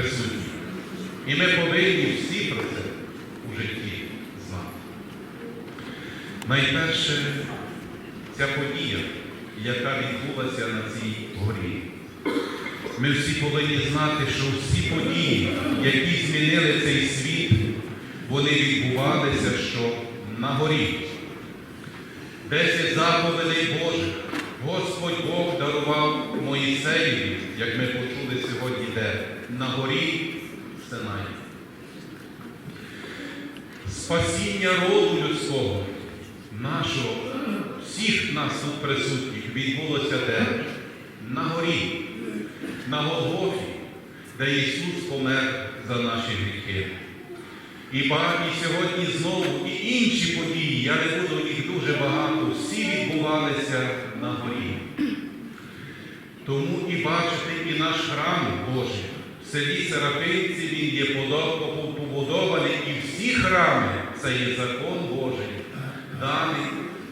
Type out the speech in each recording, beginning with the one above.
присутніх. І ми повинні всі про це у житті знати. Найперше, ця подія, яка відбулася на цій горі. Ми всі повинні знати, що всі події, які змінили цей світ, вони відбувалися що на горі. Десять заповідей Божих Господь Бог дарував Моїсеєві, як ми почули сьогодні, де на горі Синай. Спасіння роду людського, нашого, всіх нас тут присутніх, відбулося де? На горі, на Голгофі, де Ісус помер за наші гріхи. І багато сьогодні знову і інші події, я не буду їх дуже багато, всі відбувалися на горі. Тому і бачите, і наш храм Божий в селі Серафинці він є побудований, і всі храми це є закон Божий. Даний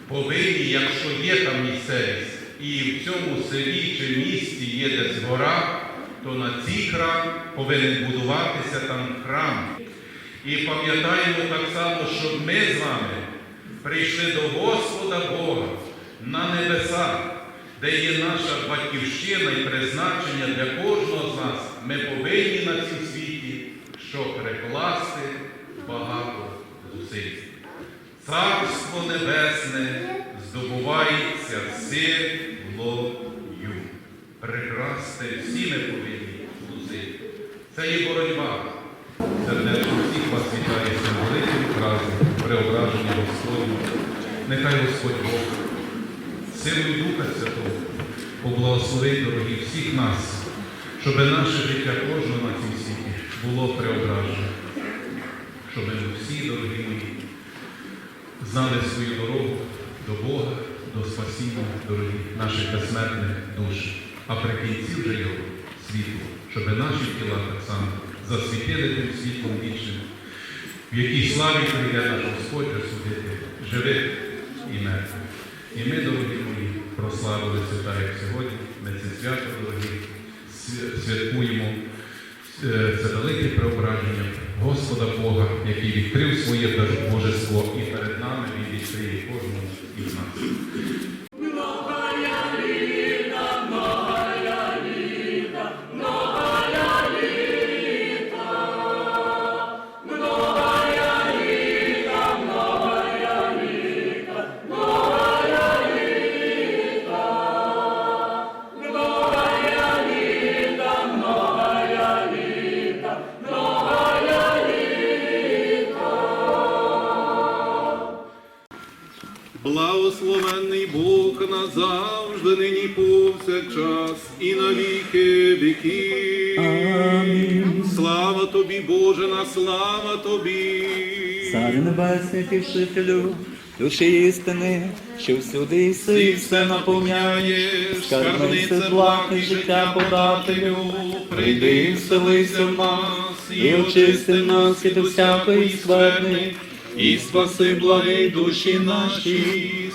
повинні, якщо є там місцевість, і в цьому селі чи місті є десь гора, то на цій храм повинен будуватися там храм. І пам'ятаємо так само, що ми з вами прийшли до Господа Бога на небеса, де є наша батьківщина і призначення для кожного з нас. Ми повинні на цій світі, що перекласти багато зусиль. Царство Небесне здобувається силою. Прекрасти всі ми повинні зусиль. Це є боротьба. Сердечно всіх вас вітає великим праздником, преображення Господнього. Нехай Господь Бог, силою Духа Святого, поблагословить, дорогі, всіх нас, щоб наше життя кожного на цій світі було преображено. Щоб ми всі, дорогі мої, знали свою дорогу до Бога, до спасіння, дорогі наших безсмертних душ, а при кінці вже його світло, щоб наші тіла так само засвітили тим світлом вічним, в якій славі прийде наш Господь судити живих і мертвих. І ми, дорогі мої, прославили свята, як сьогодні, ми це свято, дорогі, святкуємо е, це велике преображення Господа Бога, який відкрив своє божество і перед нами Він відкриє кожному із нас. Назавжди, нині повсякчас і на віки віків. Амінь. Слава тобі, Боже, на слава тобі. Царю небесний тішителю, душі істини, що всюди Ти іси, все наповняєш, скарбниця і життя подателю. Прийди, і вселися в нас, і очисти нас від усякої скверни, і спаси благі душі наші.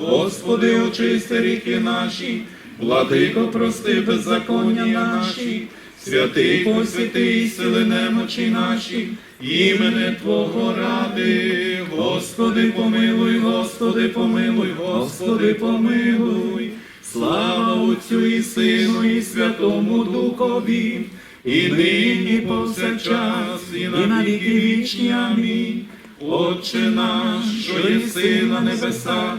Господи, очисти ріки наші, владико, прости беззаконня наші, святий посвятий сили немочі наші, імене Твого ради, Господи, помилуй, Господи, помилуй, Господи, помилуй. Слава Отцю і Сину, і Святому Духові, і нині повсякчас, і на віки вічні. Амінь. Отче наш, що єси на небесах,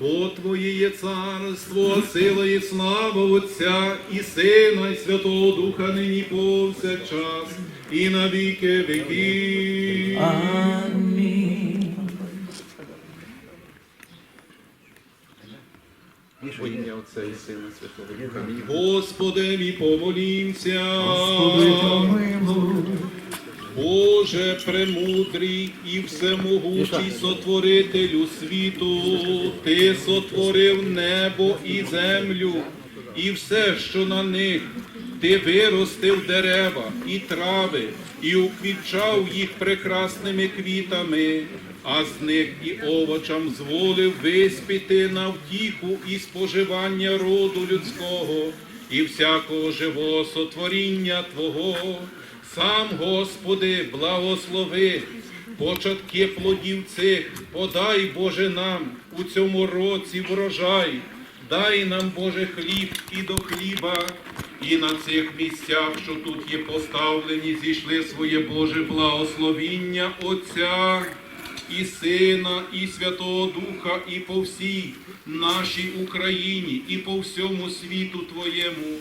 Бо Твоє є царство, сила і слава Отця і Сина, і Святого Духа нині повсякчас, і на віки віків. Амінь. Во ім'я Отця і Сина, Святого Духа. Амінь. Господеві помолімся. Господи, помилуй. Боже премудрий і всемогучий сотворителю світу, Ти сотворив небо і землю, і все, що на них, ти виростив дерева і трави, і уквітчав їх прекрасними квітами, а з них і овочам зволив виспіти на втіху і споживання роду людського, і всякого живого сотворіння Твого. Сам, Господи, благослови початки плодів цих, подай, Боже, нам у цьому році врожай, дай нам, Боже, хліб і до хліба, і на цих місцях, що тут є поставлені, зійшли своє Боже благословіння Отця і Сина, і Святого Духа, і по всій нашій Україні, і по всьому світу Твоєму.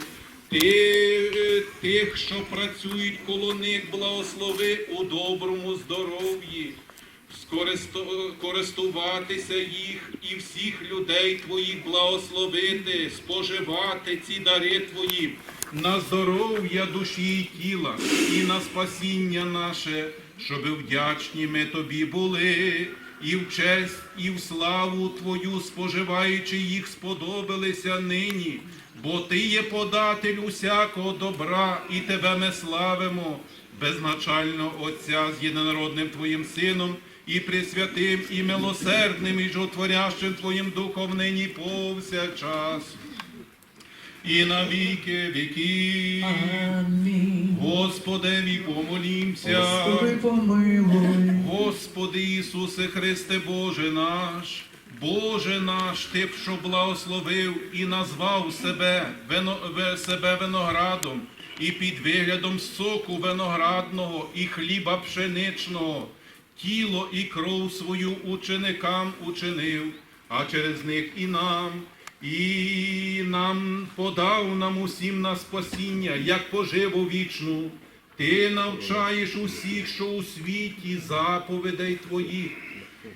Ти, тих, що працюють коло них, благослови у доброму здоров'ї, користуватися їх і всіх людей Твоїх благословити, споживати ці дари Твої на здоров'я душі і тіла, і на спасіння наше, щоби вдячні ми Тобі були, і в честь, і в славу Твою, споживаючи їх, сподобалися нині. Бо ти є податель усякого добра, і тебе ми славимо, безначально Отця з єдинородним Твоїм Сином, і пресвятим, і милосердним, і жотворящим Твоїм Духом нині повсякчас. І на віки віків. Амінь. Господеві помолімся. Господи, помилуй. Господи Ісусе Христе Боже наш, Боже наш, Ти б, що благословив і назвав себе, вино, себе виноградом, і під виглядом соку виноградного і хліба пшеничного, тіло і кров свою ученикам учинив, а через них і нам. І нам подав нам усім на спасіння, як поживу вічну. Ти навчаєш усіх, що у світі заповідей твоїх,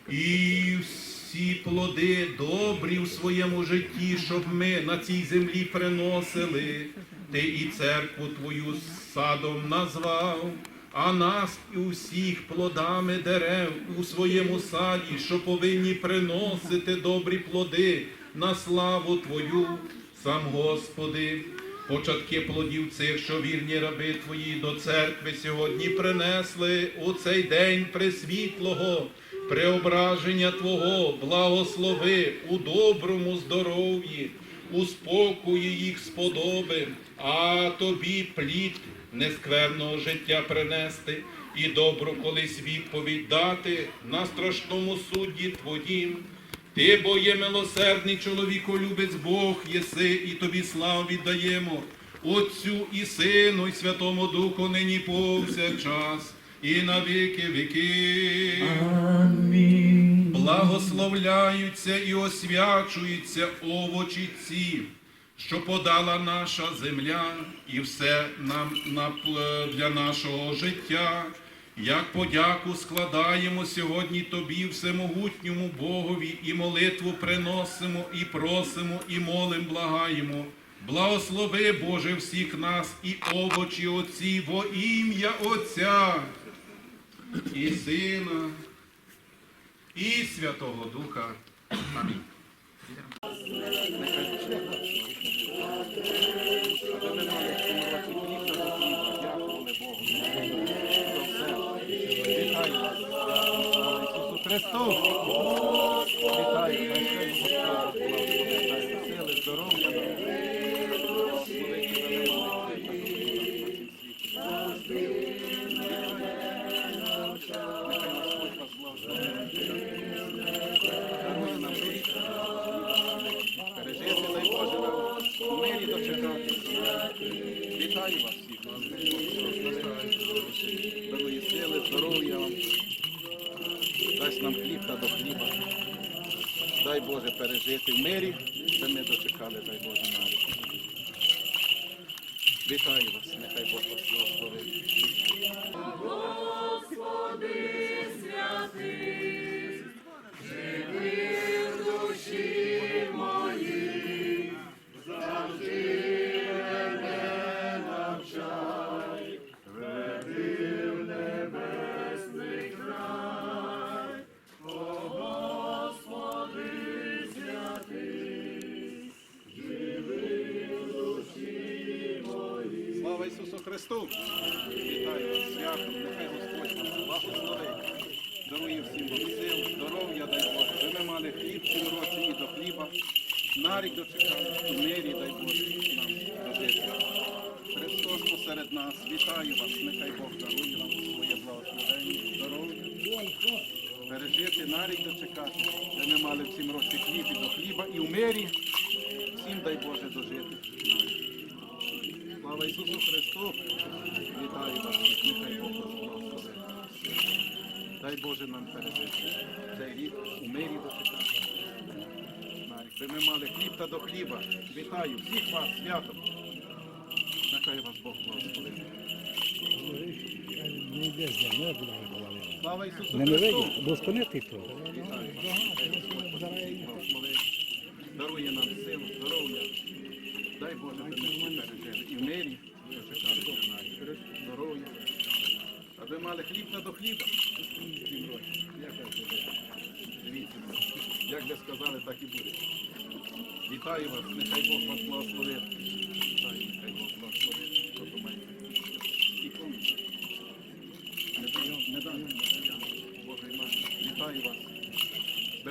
і всі плоди добрі в своєму житті, щоб ми на цій землі приносили. Ти і церкву твою садом назвав, а нас і усіх плодами дерев у своєму саді, що повинні приносити добрі плоди на славу Твою, сам Господи. Початки плодів цих, що вірні раби Твої до церкви сьогодні принесли у цей день пресвітлого, преображення Твого, благослови у доброму здоров'ї, у спокої їх сподоби, а тобі плід нескверного життя принести і добру колись відповідь дати на страшному судді Твоїм. Ти, бо є милосердний чоловіколюбець Бог єси, і тобі славу віддаємо, Отцю і Сину, і Святому Духу нині повсякчас, і на віки віки. Амінь. Благословляються і освячуються овочі ці, що подала наша земля, і все нам для нашого життя. Як подяку складаємо сьогодні Тобі, всемогутньому Богові, і молитву приносимо, і просимо, і молим, благаємо. Благослови, Боже, всіх нас і овочі Отці во ім'я Отця і Сина і Святого Духа. Амінь. Христу! Вітаю, Боже пережити в мирі, де ми дочекали, дай Боже навіть. Вітаю вас, нехай Бог вас благословить. Слава Ісусу Христу! Вітаю вас святом, нехай Господь вас благословить. Дарує всім вам сил, здоров'я, дай Боже. Ви ми мали хліб цьому році і до хліба. Нарік дочекали, мирі, дай Боже, нам дожити. Христос посеред нас, вітаю вас, нехай Бог дарує нам своє благословення, здоров'я. Пережити, нарік дочекати. Ви ми мали в цім році хліб і до хліба, і в мирі. Всім дай Боже дожити. Слава Ісусу Христу! Вітаю вас, нехай Бог вас благословить. Дай Боже нам пережити цей рік у мирі дочекати. Навіть би ми мали хліб та до хліба. Вітаю всіх вас святом. Нехай вас Бог благословить. Слава Ісусу Христу! Вітаю вас. Дарує нам силу, здоров'я. Дай Боже, ми пережили. І в мирі. Здоров'я. Аби мали хліб на до хліба. Би? Дивіться. Як ви сказали, так і буде. Вітаю вас, нехай Бог вас благословить.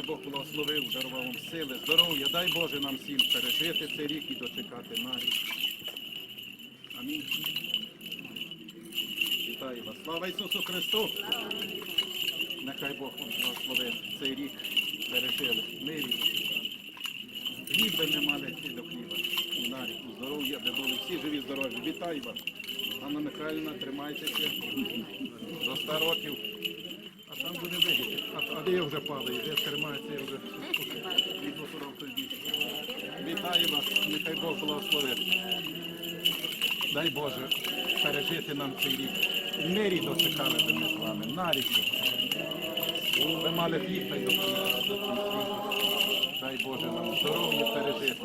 Би Бог благословив, дарував вам сили, здоров'я. Дай Боже нам всім пережити цей рік і дочекати на. Амінь. Вітаю вас. Слава Ісусу Христу! Нехай Бог вам благословив цей рік пережили. Мирі. Хліб би не мали йти до хліба. І на рік, здоров'я, де були всі живі, здорові. Вітаю вас. Анна Михайлівна, тримайтеся до 100 років. Там буде вигідно. А, а де я вже падаю, де тримається, я вже від осоров тоді. Вітаю вас, нехай Бог благословить. Дай Боже пережити нам цей рік. В мирі дочекали би ми з вами, на рік. Ви мали та й до. Дай Боже нам здоров'я пережити.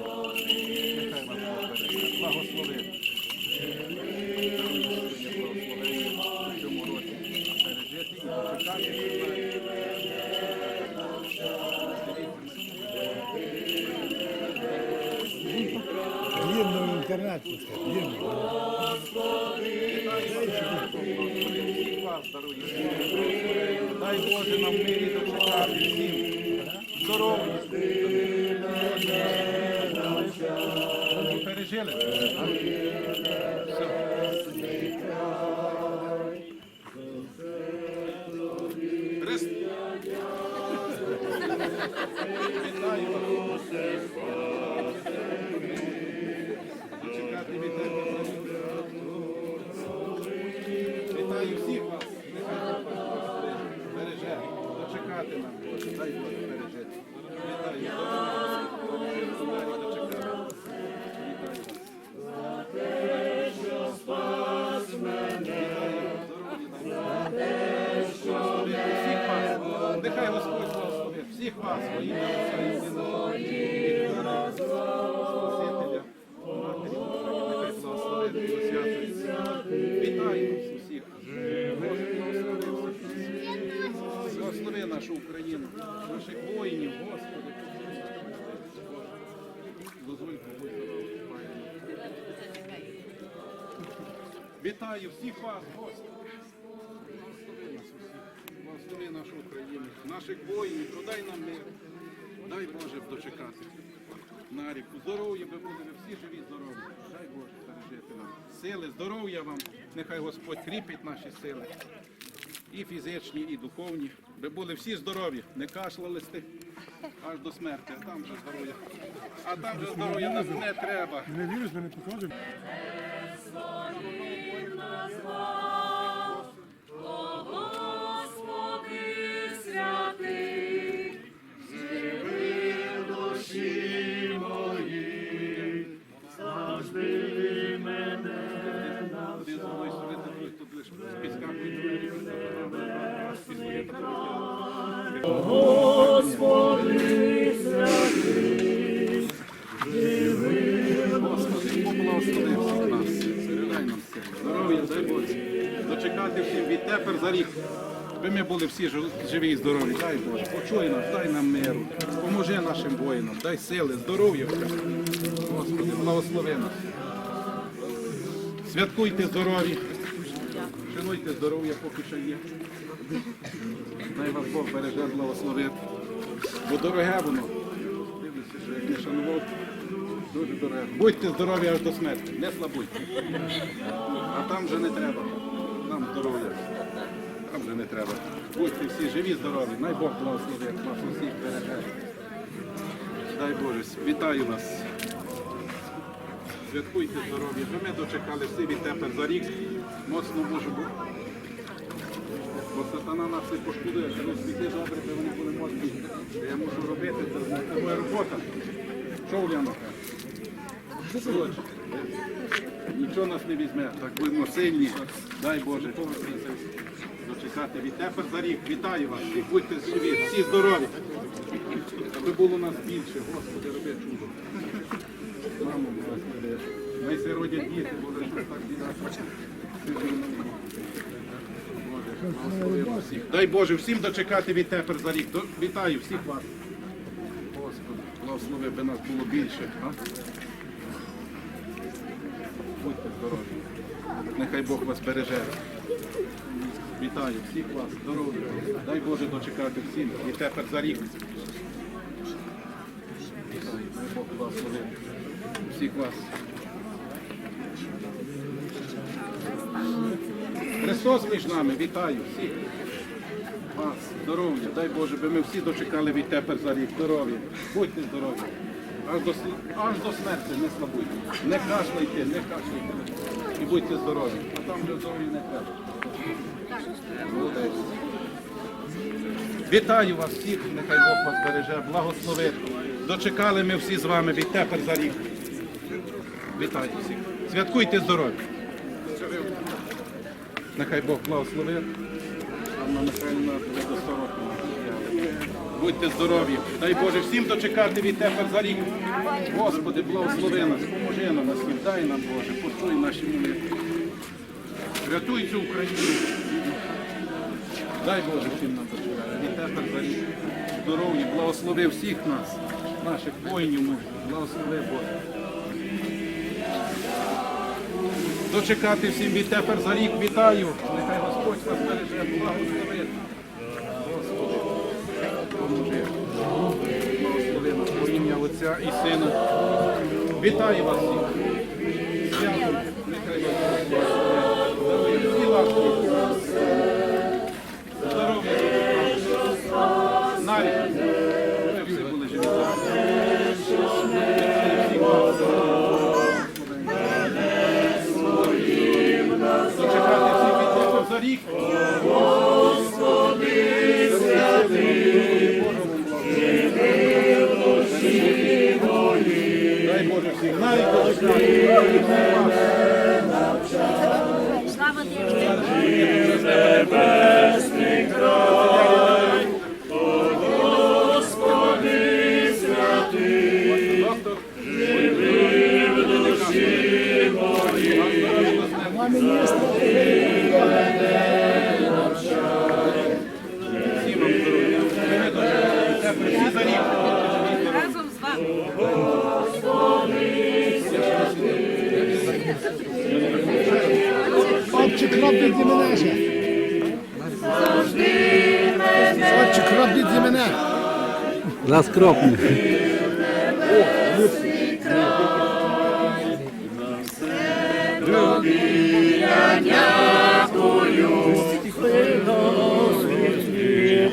Дай Боже нам мирі дочекати всім. Здоров'я. Пережили. Вітаю всіх вас, Господи. Благослови нас усіх. Благослови нашу Україну, наших воїнів, подай нам мир. Дай Боже дочекати. На ріку. Здоров'я ви всі живі, здорові. Дай Боже пережити нам. Сили, здоров'я вам. Нехай Господь кріпить наші сили. І фізичні, і духовні. Ви були всі здорові, не кашляли сте аж до смерті, а там вже здоров'я. А там вже здоров'я нам не треба. Не віриш, мене покажемо. За рік. Би ми були всі живі і здорові. Дай Боже, почуй нас, дай нам миру. Поможи нашим воїнам, дай сили, здоров'я. Господи, благослови нас. Святкуйте здорові. Шануйте здоров'я, поки що є. Дай вас Бог береже, благословить. Бо дороге воно. Дивлюся, що як не шанував, дуже дороге. Будьте здорові аж до смерті, не слабуйте. А там вже не треба. Нам здоров'я. Там вже не треба. Будьте всі живі, здорові. Най Бог благословить вас усіх береже. Дай Боже, вітаю вас. Святкуйте здоров'я. Ми дочекали всі відтепер за рік. Моцно можу бути. Бо сатана нас все пошкодує, що світи добре, де вони були моцні. Я мушу робити, це моя робота. Що Уляна? Нічого нас не візьме, так будемо сильні. Дай Боже. Дочекати відтепер за рік. Вітаю вас. всіх. Будьте живі, всі здорові. Аби було нас більше, Господи, роби чудо. Мамо, Господи. Най се родять діти, буде щось так всіх. Дай Боже всім дочекати відтепер за рік. Вітаю всіх вас. Господи, благослови би нас було більше. А? Будьте здорові. Нехай Бог вас береже. Вітаю всіх вас, здоров'я. Дай Боже дочекати всім. Відтепер за рік. Вітаю, Бог благослови всіх вас. Христос між нами, вітаю всіх. Вас, здоров'я, дай Боже, би ми всі дочекали відтепер за рік. Здоров'я. Будьте здорові. Аж до, аж до смерті не слабуйте. Не кашляйте, не кашляйте. І будьте здорові. А там вже не треба. Вітаю вас всіх, нехай Бог вас береже, благословить. Дочекали ми всі з вами відтепер за рік. Вітаю всіх. Святкуйте здоров'я. Нехай Бог благословить. Анна Михайлівна буде до 100 років. Будьте здорові. Дай Боже всім дочекати відтепер за рік. Господи, благослови нас, поможи нам, нас, дай нам, Боже, почуй наші молитви. Рятуй цю Україну. Дай Боже всім нам дочекати. Відтепер за рік. Здоров'я, благослови всіх нас, наших воїнів, благослови Боже. Дочекати всім відтепер за рік вітаю. Нехай Господь вас береже, благословить. Отця і Сина. Вітаю вас всіх. Здоров'я. Навіть. Всі були живі. Вас. Всіх відтепер за рік. Боже всіх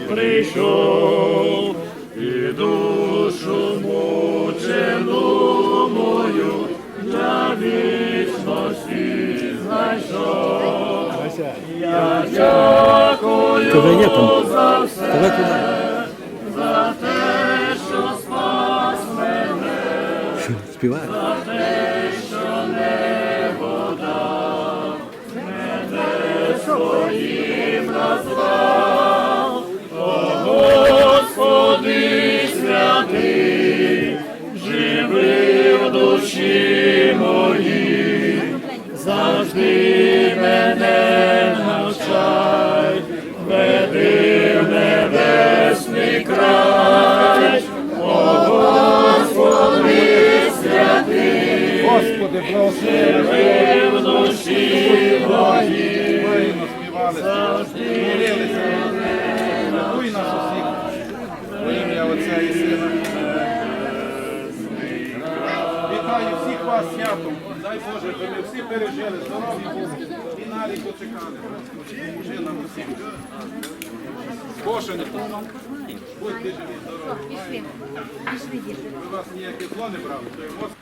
прийшов і душу мучену мою для вічності знайшов. Я дякую за все, за те, що спас мене, Співає. Душі моїй, завжди мене навчай, веди в небесний край, о Господи святий, Господи, живи в душі моїй, святом. Дай Боже, щоб ми всі пережили, здоров'я були і нарік дочекали. Уже нам усім. Кошені, Будьте живі, здорові. Ви вас ніяке зло не брали, то мозк